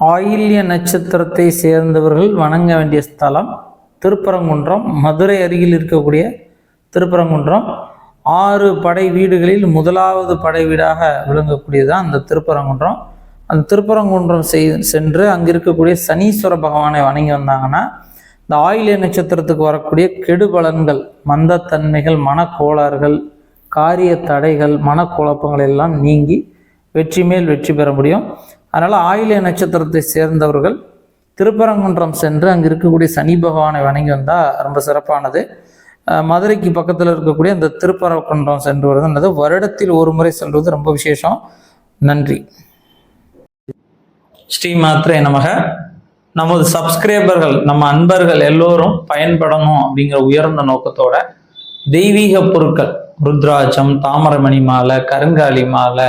ஆயில்ய நட்சத்திரத்தை சேர்ந்தவர்கள் வணங்க வேண்டிய ஸ்தலம் திருப்பரங்குன்றம். மதுரை அருகில் இருக்கக்கூடிய திருப்பரங்குன்றம். ஆறு படை வீடுகளில் முதலாவது படை வீடாக விளங்கக்கூடியதுதான் அந்த திருப்பரங்குன்றம். அந்த திருப்பரங்குன்றம் செய் சென்று அங்கே இருக்கக்கூடிய சனீஸ்வர பகவானை வணங்கி வந்தாங்கன்னா இந்த ஆயிலிய நட்சத்திரத்துக்கு வரக்கூடிய கெடுபலன்கள் மந்தத்தன்மைகள் மனக்கோளாறுகள் காரிய தடைகள் மனக்குழப்பங்கள் எல்லாம் நீங்கி வெற்றி மேல் வெற்றி பெற முடியும். அதனால் ஆயிலிய நட்சத்திரத்தை சேர்ந்தவர்கள் திருப்பரங்குன்றம் சென்று அங்கே இருக்கக்கூடிய சனி பகவானை வணங்கி வந்தால் ரொம்ப சிறப்பானது. மதுரைக்கு பக்கத்தில் இருக்கக்கூடிய அந்த திருப்பரங்குன்றம் சென்று வருதுன்றது வருடத்தில் ஒரு முறை செல்வது ரொம்ப விசேஷம். நன்றி. ஸ்ரீ மாத்திரை நமக. நமது சப்ஸ்கிரைபர்கள் நம்ம அன்பர்கள் எல்லோரும் பயன்படணும் அப்படிங்கிற உயர்ந்த நோக்கத்தோட தெய்வீக பொருட்கள் ருத்ராட்சம் தாமரமணி மாலை கருங்காலி மாலை